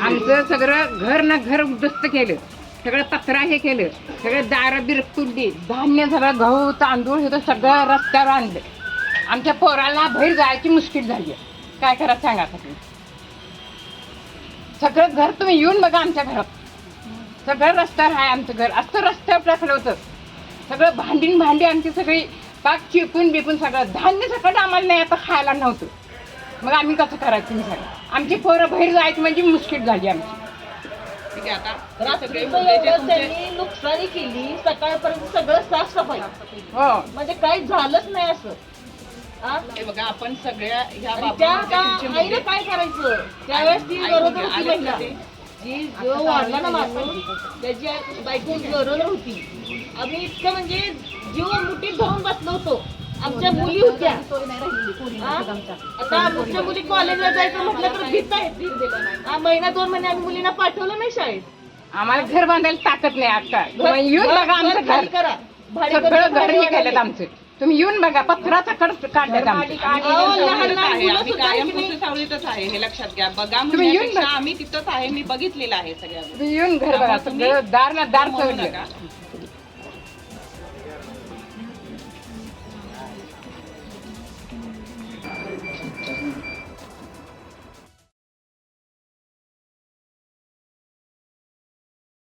आमचं सगळं घर ना घर उद्ध्वस्त केलं. सगळं पत्रा हे केलं. सगळं दारं बिर तुडली. धान्य सगळं गहू तांदूळ हे तर सगळं रस्त्यावर आणलं. आमच्या पोराला बाहेर जायची मुश्किल झाली. काय करा सांगा तुम्ही? सगळं घर तुम्ही येऊन बघा आमच्या घरात. सगळं रस्त्यावर आहे आमचं घर. असं रस्त्यावर टाकलं होतं. सगळं भांडीन भांडी आमची सगळी पाक चिपून बिपून सगळं. धान्य सगळं आम्हाला नाही आता खायला नव्हतं. मग आम्ही कसं करायचं सांगा आमची पोरं बाहेर जायची म्हणजे मुश्किल झाली आमची. ठीक आहे आता सगळे रात्रीचं मुद्दे जे एवढं तुमचे त्यांनी नुकसानी केली सकाळपर्यंत सगळं साफसफाई. हो. म्हणजे काही झालंच नाही असं? हे बघा आपण सगळ्या ह्या आणि त्या बाबतीमध्ये आता तुमचे आईनं मुद्दे काय करायचं? त्यावेळेस ती. होती महिला ते. जी जो वाढला ना माणूस त्याची आई- बायको होती. आम्ही इतकं म्हणजे जीव आमच्या मुली होत्या? आता आमच्या मुली कॉलेजला जायचं म्हटलं तर भीत आहेत. हा महिना दोन महिने आम्ही मुलींना पाठवलं नाही शाळेत. आम्हाला घर बांधायला ताकद नाही आता. तुम्ही येऊन घर- बघा आमचं घर. करा. सगळं घर हे. आमचं. तुम्ही येऊन बघा पत्राचा कड काढलेत आहे. हे लक्षात घ्या. बघा तुम्ही येऊन. आम्ही तिथंच आहे मी बघितलेलं आहे सगळ्या येऊन घर बघा सगळं दार ना दार